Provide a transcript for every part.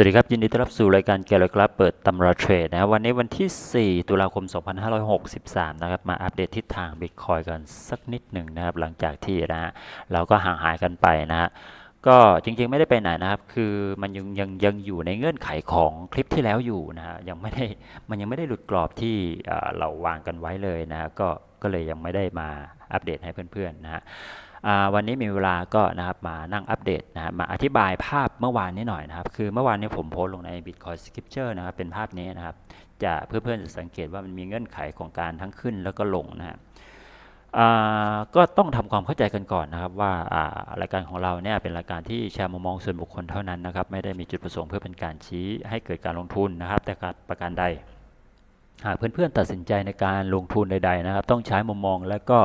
วัสดีครับ ยินดีต้อนรับสู่รายการเกลกราฟเปิดตำราเทรดนะครับวันนี้วันที่ 4 ตุลาคม 2563 นะครับ มาอัปเดตทิศทางบิตคอยกันสักนิดหนึ่งนะครับ หลังจากที่นะฮะเราก็ห่างหายกันไปนะฮะก็จริงๆไม่ได้ไปไหนนะครับ คือมันยังยังยังอยู่ในเงื่อนไขของคลิปที่แล้วอยู่นะฮะยังไม่ได้มันยังไม่ได้หลุดกรอบที่เราวางกันไว้เลยนะฮะก็ก็เลยยังไม่ได้มาอัปเดตให้เพื่อนๆนะฮะ วันนี้มีเวลาก็นะครับมานั่งอัปเดตนะครับมาอธิบายภาพเมื่อวานนี้หน่อยนะครับ คือเมื่อวานนี้ผมโพสต์ลงใน Bitcoin Scripture นะครับเป็นภาพนี้นะครับ จะเพื่อนๆจะสังเกตว่ามันมีเงื่อนไขของการทั้งขึ้นแล้วก็ลงนะครับก็ต้องทำความเข้าใจกันก่อนนะครับว่ารายการของเราเนี่ยเป็นรายการที่แชร์มุมมองส่วนบุคคลเท่านั้นนะครับไม่ได้มีจุดประสงค์เพื่อเป็นการชี้ให้เกิดการลงทุนนะครับ แต่การประการใด หากเพื่อนๆตัดสินใจในการลงทุนใด ๆนะครับ ต้องใช้มุมมองและก็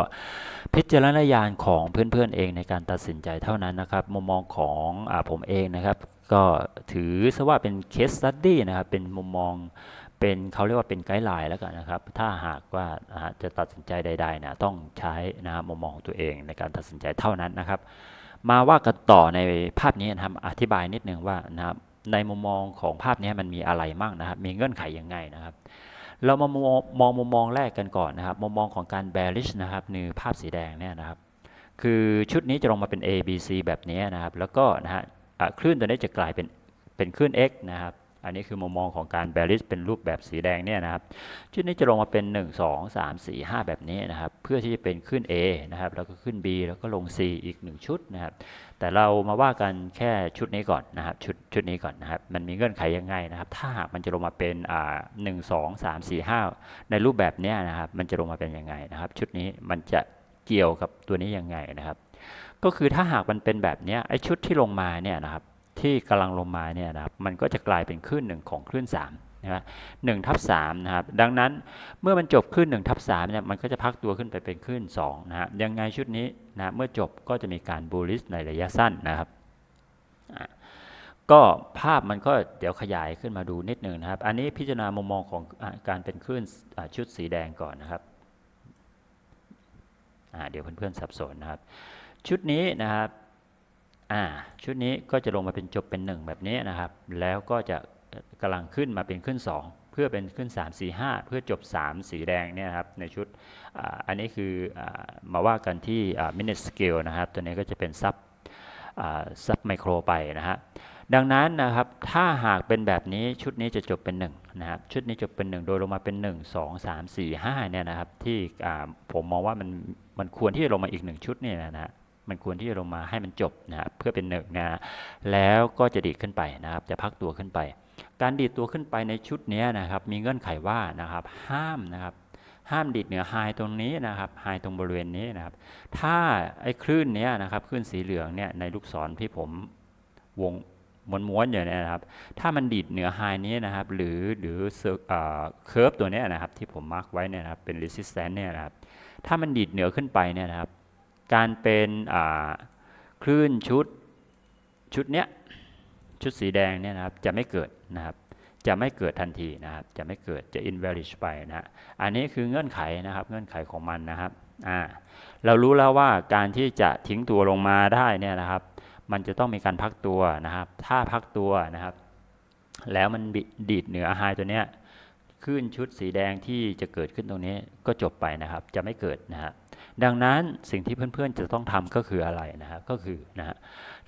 พิจารณญาณของเพื่อนๆเองในการตัดสินใจเท่านั้นนะครับ มุมมองของอผมเองนะครับ ก็ถือซะว่าเป็น case study นะครับ เป็นมุมมองเป็นเขาเรียกว่าเป็นไกด์ไลน์แล้วกันนะครับ ถ้าหากว่าจะตัดสินใจใดๆนะต้องใช้นะครับมุมมองของตัวเองในการตัดสินใจเท่านั้นนะครับ มาว่ากันต่อในภาพนี้นะครับอธิบายนิดนึงว่านะครับในมุมมองของภาพนี้มันมีอะไรมั่งนะครับ มีเงื่อนไขยังไงนะครับ เรามามองมุมมองแรกกันก่อนนะครับมุมมองของการ bearish นะครับในภาพสีแดงเนี่ยนะครับ คือชุดนี้จะลงมาเป็น A B C แบบนี้นะครับ แล้วก็นะฮะคลื่นตัวนี้จะกลายเป็นเป็นคลื่น X นะครับ อันนี้คือมุมมองของการ bearish เป็นรูปแบบสีแดงเนี่ยนะครับ ชุดนี้จะลงมาเป็น 1 2 3 4 5 แบบนี้นะครับ เพื่อที่จะเป็นขึ้น A นะครับ แล้วก็ขึ้น B แล้วก็ลง C อีก 1 ชุดนะครับ แต่เรามาว่ากันแค่ชุดนี้ก่อนนะครับ ชุดชุดนี้ก่อนนะครับ มันมีเงื่อนไขยังไงนะครับ ถ้าหากมันจะลงมาเป็นอ่าหนึ่งสองสามสี่ห้าในรูปแบบเนี้ยนะครับ มันจะลงมาเป็นยังไงนะครับ ชุดนี้มันจะเกี่ยวกับตัวนี้ยังไงนะครับ ก็คือถ้าหากมันเป็นแบบเนี้ยไอ้ชุดที่ลงมาเนี่ยนะครับ ที่กำลังลงมาเนี่ยนะครับมันก็จะกลายเป็นคลื่นหนึ่งของคลื่น3นะครับหนึ่งทับสามนะครับดังนั้นเมื่อมันจบคลื่น1ทับ3เนี่ยมันก็จะพักตัวขึ้นไปเป็นคลื่น2นะฮะยังไงชุดนี้นะเมื่อจบก็จะมีการบูลิสในระยะสั้นนะครับก็ภาพมันก็เดี๋ยวขยายขึ้นมาดูนิดหนึ่งนะครับ อันนี้พิจารณามุมมองของอการเป็นคลื่นชุดสีแดงก่อนนะครับเดี๋ยวเพื่อนๆสับสนนะครับ ชุดนี้นะครับ อ่าชุดนี้ก็จะลงมาเป็นจบเป็น 1 แบบนี้นะครับ แล้วก็จะเอ่อกำลังขึ้นมาเป็นขึ้น 2 เพื่อเป็นขึ้น 3 4 5 เพื่อจบ 3 สีแดงเนี่ยครับในชุดออันนี้คืออมาว่ากันที่ minute scale นะครับ ตัวนี้ก็จะเป็นซับซับไมโครไปนะฮะดังนั้นนะครับถ้าหากเป็นแบบนี้ชุดนี้จะจบเป็น 1 นะครับ ชุดนี้จบเป็น 1 โดยลงมาเป็น 1 2 3 4 5เนี่ยนะครับที่ผมมองว่ามันมันควรที่จะลงมาอีก 1 ชุดเนี่ยนะฮะ มันควรที่จะลงมาให้มันจบนะครับเพื่อเป็นหนึ่งนะแล้วก็จะดีดขึ้นไปนะครับ จะพักตัวขึ้นไป การดีดตัวขึ้นไปในชุดนี้นะครับ มีเงื่อนไขว่านะครับ ห้ามนะครับห้ามดีดเหนือไฮตรงนี้นะครับไฮตรงบริเวณนี้นะครับ ถ้าไอ้คลื่นเนี้ยนะครับคลื่นสีเหลืองเนี่ยในลูกศรที่ผมวงม้วนๆอยู่เนี่ยนะครับ ถ้ามันดีดเหนือไฮนี้นะครับ หรือหรือเคิร์ฟตัวนี้นะครับ ที่ผมมาร์กไว้เนี่ยนะครับเป็น resistance เนี่ยนะครับ ถ้ามันดีดเหนือขึ้นไปเนี่ยนะครับ การเป็นคลื่นชุดชุดเนี้ยชุดสีแดงเนี่ยนะครับจะไม่เกิดนะครับจะไม่เกิดทันทีนะครับจะไม่เกิดจะ invalid ไปนะฮะอันนี้คือเงื่อนไขนะครับเงื่อนไขของมันนะครับอ่าเรารู้แล้วว่าการที่จะทิ้งตัวลงมาได้เนี่ยนะครับ มันจะต้องมีการพักตัวนะครับ ถ้าพักตัวนะครับ แล้วมันดีดเหนือไฮตัวเนี้ยขึ้นชุดสีแดงที่จะเกิดขึ้นตรงนี้ก็จบไปนะครับ จะไม่เกิดนะครับ ดังนั้นสิ่งที่เพื่อนๆจะต้องทำก็คืออะไรนะครับก็คือนะฮะ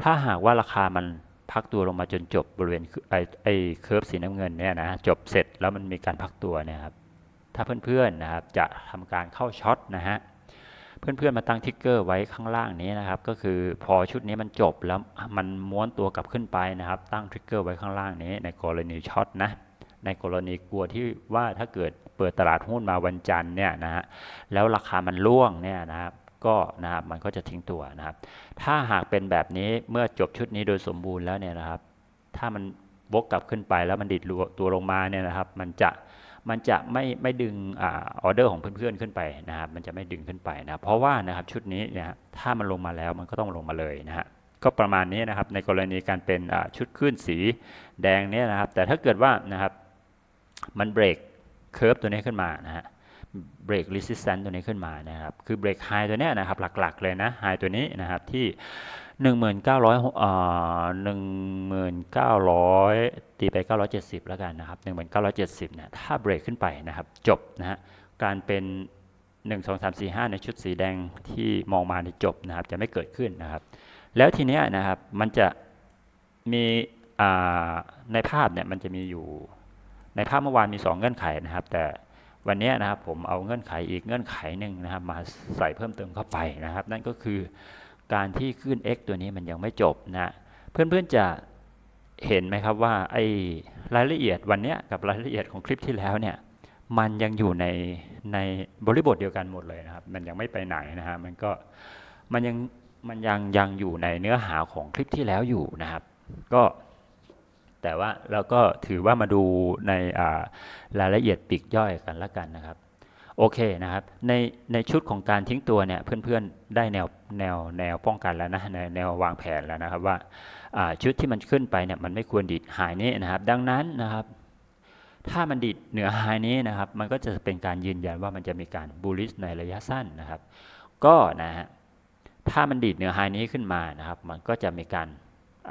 ถ้าหากว่าราคามันพักตัวลงมาจนจบบริเวณไอไอเคิร์ฟสีน้ำเงินเนี่ยนะจบเสร็จแล้วมันมีการพักตัวเนี่ยครับถ้าเพื่อนๆนะครับจะทำการเข้าช็อตนะฮะเพื่อนๆมาตั้งทิกเกอร์ไว้ข้างล่างนี้นะครับ ก็คือพอชุดนี้มันจบแล้วมันม้วนตัวกลับขึ้นไปนะครับ ตั้งทริกเกอร์ไว้ข้างล่างนี้ในกรณีช็อตนะ ในกรณีกลัวที่ว่าถ้าเกิดเปิดตลาดหุ้นมาวันจันทร์เนี่ยนะฮะแล้วราคามันร่วงเนี่ยนะครับก็นะครับมันก็จะทิ้งตัวนะครับ ถ้าหากเป็นแบบนี้เมื่อจบชุดนี้โดยสมบูรณ์แล้วเนี่ยนะครับ ถ้ามันวกกลับขึ้นไปแล้วมันดิดตัวลงมาเนี่ยนะครับ มันจะมันจะไม่ไม่ดึงออเดอร์ของเพื่อนๆขึ้นไปนะครับ มันจะไม่ดึงขึ้นไปนะเพราะว่านะครับชุดนี้นะฮะถ้ามันลงมาแล้วมันก็ต้องลงมาเลยนะฮะก็ประมาณนี้นะครับในกรณีการเป็นอ่าชุดขึ้นสีแดงเนี่ยนะครับ แต่ถ้าเกิดว่านะครับ มันเบรกเคิร์ฟตัวนี้ขึ้นมานะฮะเบรก resistance ตัวนี้ขึ้นมานะครับ คือเบรก high ตัวนี้นะครับ หลักๆเลยนะ high ตัวนี้นะครับที่หนึ่งหมื่นเก้าร้อยอ่าหนึ่งหมื่นเก้าร้อยตีไปเก้าร้อยเจ็ดสิบแล้วกันนะครับหนึ่งหมื่นเก้าร้อยเจ็ดสิบเนี่ยถ้าเบรกขึ้นไปนะครับ จบนะฮะการเป็นหนึ่งสองสามสี่ห้าในชุดสีแดงที่มองมาในจบนะครับ จะไม่เกิดขึ้นนะครับ แล้วทีเนี้ยนะครับมันจะมีอ่าในภาพเนี่ยมันจะมีอยู่ ในภาพเมื่อวานมีสองเงื่อนไขนะครับ แต่วันนี้นะครับผมเอาเงื่อนไขอีกเงื่อนไขหนึ่งนะครับ มาใส่เพิ่มเติมเข้าไปนะครับ นั่นก็คือการที่ขึ้น x ตัวนี้มันยังไม่จบนะเพื่อนๆจะเห็นไหมครับว่าไอ้รายละเอียดวันนี้กับรายละเอียดของคลิปที่แล้วเนี่ยมันยังอยู่ในในบริบทเดียวกันหมดเลยนะครับ มันยังไม่ไปไหนนะฮะมันก็มันยังมันยังยังอยู่ในเนื้อหาของคลิปที่แล้วอยู่นะครับ ก็ แต่ว่าเราก็ถือว่ามาดูในรายละเอียดปีกย่อยกันละกันนะครับ โอเคนะครับ ในในชุดของการทิ้งตัวเนี่ยเพื่อนๆได้แนวแนวแนวป้องกันแล้วนะในแนววางแผนแล้วนะครับว่าาชุดที่มันขึ้นไปเนี่ยมันไม่ควรดีดหายนี้นะครับ ดังนั้นนะครับถ้ามันดีดเหนือไฮนี้นะครับ มันก็จะเป็นการยืนยันว่ามันจะมีการบูลลิชในระยะสั้นนะครับ ก็นะฮะ ถ้ามันดีดเหนือไฮนี้ขึ้นมานะครับ มันก็จะมีการ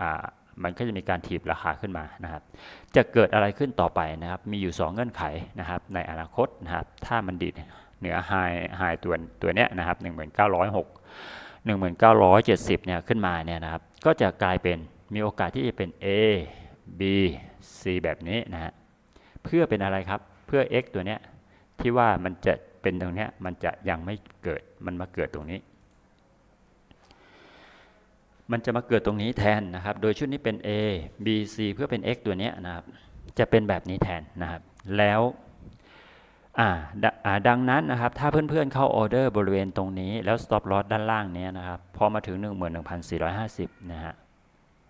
อ่า มันก็จะมีการถีบราคาขึ้นมานะครับ จะเกิดอะไรขึ้นต่อไปนะครับ มีอยู่ 2 เงื่อนไขนะครับ ในอนาคตนะครับ ถ้ามันดีดเหนือไฮไฮตัวตัวเนี้ยนะครับ1906 1970เนี่ยขึ้นมาเนี่ยนะครับ ก็จะกลายเป็นมีโอกาสที่จะเป็น A B C แบบนี้นะฮะ เพื่อเป็นอะไรครับ เพื่อ x ตัวเนี้ยที่ว่ามันจะเป็นตรงเนี้ยมันจะยังไม่เกิด มันมาเกิดตรงนี้ มันจะมาเกิดตรงนี้แทนนะครับ โดยชุดนี้เป็น A B C เพื่อเป็น x ตัวนี้นะครับ จะเป็นแบบนี้แทนนะครับ แล้วดดังนั้นนะครับ ถ้าเพื่อนๆเข้าออเดอร์บริเวณตรงนี้ แล้ว stop loss ด้านล่างเนี้ยนะครับ พอมาถึง 11,450นะฮะ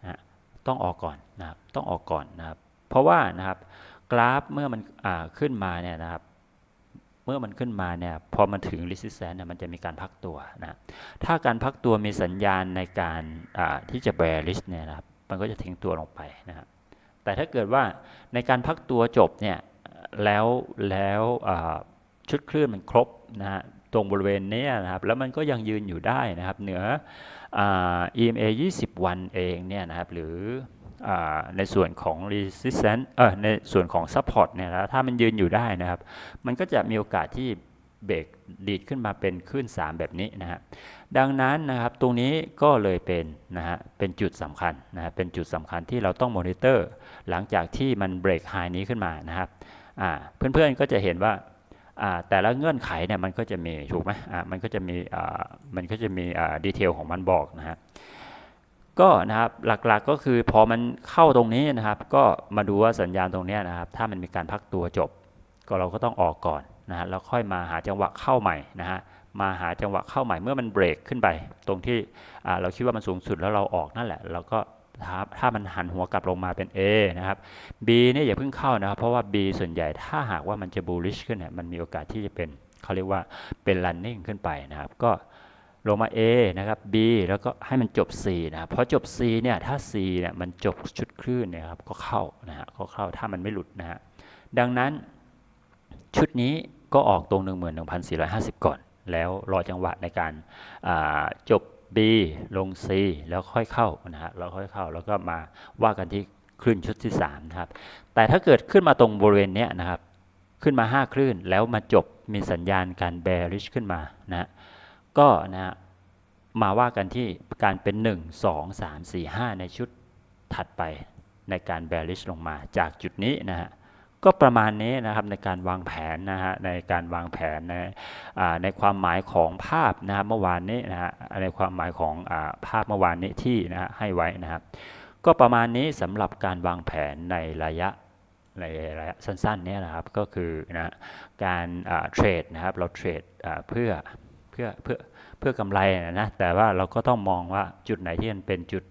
นะฮะต้องออกก่อนนะครับ ต้องออกก่อนนะครับ เพราะว่านะครับ กราฟเมื่อมันขึ้นมาเนี่ยนะครับ เมื่อมันขึ้นมาเนี่ยพอมันถึง resistance เนี่ยมันจะมีการพักตัวนะถ้าการพักตัวมีสัญญาณในการที่จะ bearish เนี่ยนะครับมันก็จะทิ้งตัวลงไปนะครับแต่ถ้าเกิดว่าในการพักตัวจบเนี่ยแล้วแล้วชุดคลื่นมันครบนะฮะตรงบริเวณเนี้ยนะครับแล้วมันก็ยังยืนอยู่ได้นะครับเหนืออ EMA 20 วันเองเนี่ยนะครับหรือ ในส่วนของ resistance เออในส่วนของ support เนี่ยนะถ้ามันยืนอยู่ได้นะครับ มันก็จะมีโอกาสที่เบรกดีดขึ้นมาเป็นขึ้น 3 แบบนี้นะฮะดังนั้นนะครับตรงนี้ก็เลยเป็นนะฮะเป็นจุดสำคัญนะฮะเป็นจุดสำคัญที่เราต้องมอนิเตอร์ หลังจากที่มันเบรกไฮนี้ขึ้นมานะครับเพื่อนๆก็จะเห็นว่าแต่ละเงื่อนไขเนี่ยมันก็จะมีถูกไหมมันก็จะมีมันก็จะมีดีเทลของมันบอกนะฮะ ก็นะครับหลักๆก็คือพอมันเข้าตรงนี้นะครับ ก็มาดูว่าสัญญาณตรงนี้นะครับ ถ้ามันมีการพักตัวจบ ก็เราก็ต้องออกก่อนนะฮะแล้วค่อยมาหาจังหวะเข้าใหม่นะฮะมาหาจังหวะเข้าใหม่เมื่อมันเบรกขึ้นไป ตรงที่เราคิดว่ามันสูงสุดแล้วเราออกนั่นแหละ เราก็ถ้าถ้ามันหันหัวกลับลงมาเป็น A นะครับ B เนี่ยอย่าเพิ่งเข้านะครับ เพราะว่า B ส่วนใหญ่ถ้าหากว่ามันจะ bullish ขึ้นเนี่ยมันมีโอกาสที่จะเป็นเขาเรียกว่าเป็น running ขึ้นไปนะครับ ก็ ลงมา A นะครับ B แล้วก็ให้มันจบ C นะครับพอจบ C เนี่ยถ้า C เนี่ยมันจบชุดคลื่นเนี่ยครับก็เข้านะฮะก็เข้าถ้ามันไม่หลุดนะฮะดังนั้นชุดนี้ก็ออกตรง 11,450 ก่อน แล้วรอจังหวะในการาจบ B ลง C แล้วค่อยเข้านะฮะเราค่อยเข้าแล้วก็มาว่ากันที่คลื่นชุดที่3นะครับแต่ถ้าเกิดขึ้นมาตรงบริเวณเนี้ยนะครับขึ้นมา 5 คลื่นแล้วมาจบมีสัญญาณการ bearish ขึ้นมานะฮะ ก็นะฮะมาว่ากันที่การเป็น 1 2 3 4 5 ในชุดถัดไปในการ bearish ลงมาจากจุดนี้นะฮะก็ประมาณนี้นะครับในการวางแผนนะฮะในการวางแผนในในความหมายของภาพนะครับเมื่อวานนี้นะฮะในความหมายของอภาพเมื่อวานนี้ที่นะฮะให้ไว้นะครับ ก็ประมาณนี้สำหรับการวางแผนในระยะในระยะสั้นๆนี้นะครับก็คือนะการเทรดนะครับเราเทรดเพื่อ เพื่อเพื่อเพื่อกำไรนะนะแต่ว่าเราก็ต้องมองว่าจุดไหนที่มันเป็นจุด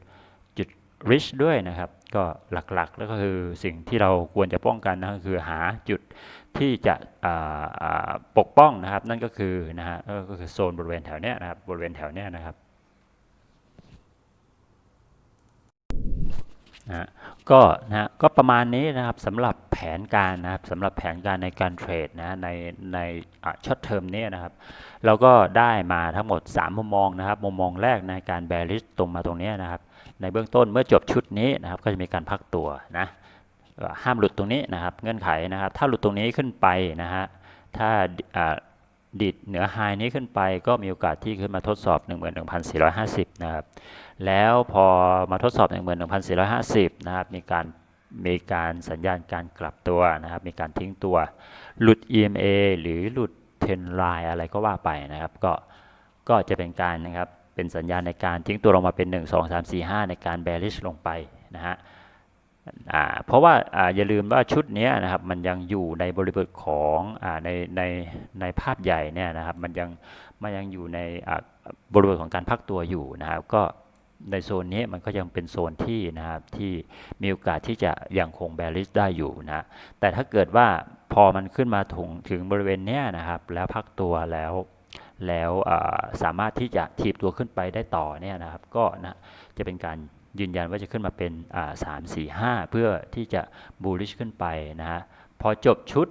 จุด rich ด้วยนะครับ ก็หลักๆแล้วก็คือสิ่งที่เราควรจะป้องกันนะก็คือหาจุดที่จะปกป้องนะครับ นั่นก็คือนะฮะก็คือโซนบริเวณแถวเนี้ยนะครับบริเวณแถวเนี้ยนะครับนะ ก็นะก็ประมาณนี้นะครับสำหรับแผนการนะครับสำหรับแผนการในการเทรดนะในในช็อตเทอมนี้นะครับเราก็ได้มาทั้งหมด 3 มุมมองนะครับ มุมมองแรกในการ bearish ตรงมาตรงนี้นะครับ ในเบื้องต้นเมื่อจบชุดนี้นะครับ ก็จะมีการพักตัวนะห้ามหลุดตรงนี้นะครับ เงื่อนไขนะครับ ถ้าหลุดตรงนี้ขึ้นไปนะฮะถ้า ดิดเหนือไฮนี้ขึ้นไปก็มีโอกาสที่ขึ้นมาทดสอบ 11,450 นะครับ แล้วพอมาทดสอบ 11,450 นะครับ มีการมีการสัญญาณการกลับตัวนะครับ มีการทิ้งตัว หลุด EMA หรือหลุด10 line อะไรก็ว่าไปนะครับ ก็ก็จะเป็นการนะครับ เป็นสัญญาณในการทิ้งตัวลงมาเป็น 1 2 3 4 5 ในการ bearish ลงไปนะฮะ เพราะว่าออย่าลืมว่าชุดนี้นะครับมันยังอยู่ในบริบทของอในในในภาพใหญ่เนี่ยนะครับมันยังมันยังอยู่ในบริบทของการพักตัวอยู่นะครับก็ในโซนนี้มันก็ยังเป็นโซนที่นะครับที่มีโอกาสที่จะยังคง bearish ได้อยู่นะแต่ถ้าเกิดว่าพอมันขึ้นมาถึงถึงบริเวณเนี้ยนะครับแล้วพักตัวแล้วแล้วสามารถที่จะถีบตัวขึ้นไปได้ต่อเนี่ยนะครับก็นะจะเป็นการ ยืนยันว่าจะขึ้นมาเป็นสามสี่ห้าเพื่อที่จะบูลลิชขึ้นไปนะฮะพอจบชุด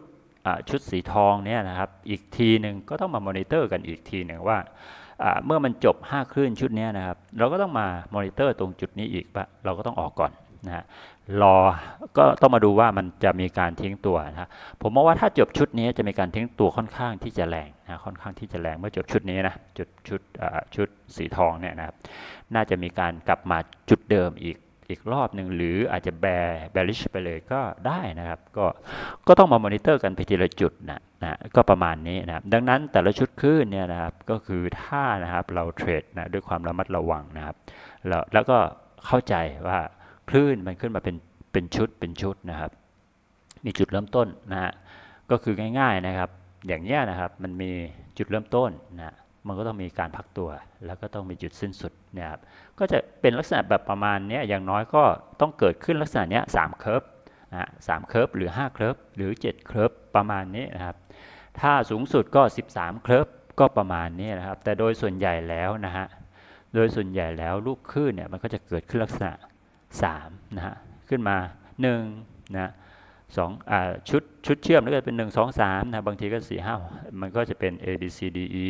ชุดสีทองเนี่ยนะครับอีกทีหนึ่งก็ต้องมามอนิเตอร์กันอีกทีหนึ่งว่าเมื่อมันจบ 5 คลื่นชุดนี้นะครับ เราก็ต้องมามอนิเตอร์ตรงจุดนี้อีกปะเราก็ต้องออกก่อน นะรอก็ต้องมาดูว่ามันจะมีการทิ้งตัวนะผมมองว่าถ้าจบชุดนี้จะมีการทิ้งตัวค่อนข้างที่จะแรงนะค่อนข้างที่จะแรงเมื่อจบชุดนี้นะจุดชุดชุดสีทองเนี่ยนะครับน่าจะมีการกลับมาจุดเดิมอีกอีกรอบหนึ่งหรืออาจจะแบร์แบริชไปเลยก็ได้นะครับ ก็ก็ต้องมามอนิเตอร์กันไปทีละจุดนะนะก็ประมาณนี้นะครับดังนั้นแต่ละชุดคลื่นเนี่ยนะครับก็คือถ้านะครับเราเทรดนะด้วยความระมัดระวังนะครับแล้วแล้วก็เข้าใจว่า คลื่นมันขึ้นมาเป็นเป็นชุดเป็นชุดนะครับมีจุดเริ่มต้นนะฮะก็คือง่ายๆนะครับ อย่างเนี้ยนะครับมันมีจุดเริ่มต้นนะมันก็ต้องมีการพักตัว แล้วก็ต้องมีจุดสิ้นสุดนะครับก็จะเป็นลักษณะแบบประมาณนี้อย่างน้อยก็ต้องเกิดขึ้นลักษณะนี้สามเคิร์ฟนะสามเคิร์ฟหรือ5เคิร์ฟหรือ7เคิร์ฟประมาณนี้นะครับถ้าสูงสุดก็ 13เคิร์ฟก็ประมาณนี้นะครับแต่โดยส่วนใหญ่แล้วนะฮะโดยส่วนใหญ่แล้วลูกคลื่นเนี่ยมันก็จะเกิดขึ้นลักษณะ 3นะฮะขึ้นมา1นะสองอชุดชุดเชื่อมแล้วก็เป็น 1 2 3นะบางทีก็ 4 5 มันก็จะเป็น A B C D E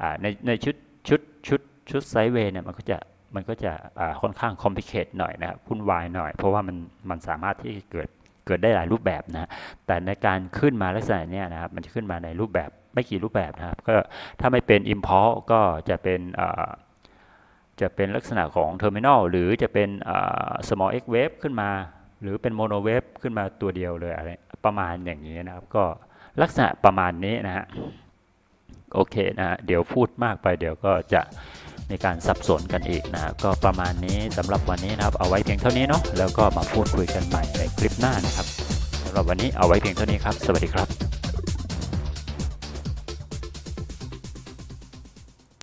อ่าในในชุดชุดชุดชุดไซเวย์เนี่ยมันก็จะมันก็จะค่อนข้างคอมพลิเคทหน่อยนะครับวุ่นวายหน่อย เพราะว่ามันมันสามารถที่เกิดเกิดได้หลายรูปแบบนะแต่ในการขึ้นมาลักษณะเนี้ยนะครับมันจะขึ้นมาในรูปแบบไม่กี่รูปแบบนะครับก็ถ้าไม่เป็น impulse ก็จะเป็นอ จะเป็นลักษณะของ terminal หรือจะเป็นอ่า small x wave ขึ้นมา หรือเป็นโมโนเวฟขึ้นมาตัวเดียวเลยอะไรประมาณอย่างนี้นะครับก็ลักษณะประมาณนี้นะฮะโอเคนะฮะเดี๋ยวพูดมากไปเดี๋ยวก็จะมีการสับสนกันอีกนะก็ประมาณนี้สำหรับวันนี้นะครับเอาไว้เพียงเท่านี้เนาะแล้วก็มาพูดคุยกันใหม่ในคลิปหน้านะครับสำหรับวันนี้เอาไว้เพียงเท่านี้ครับ สวัสดีครับ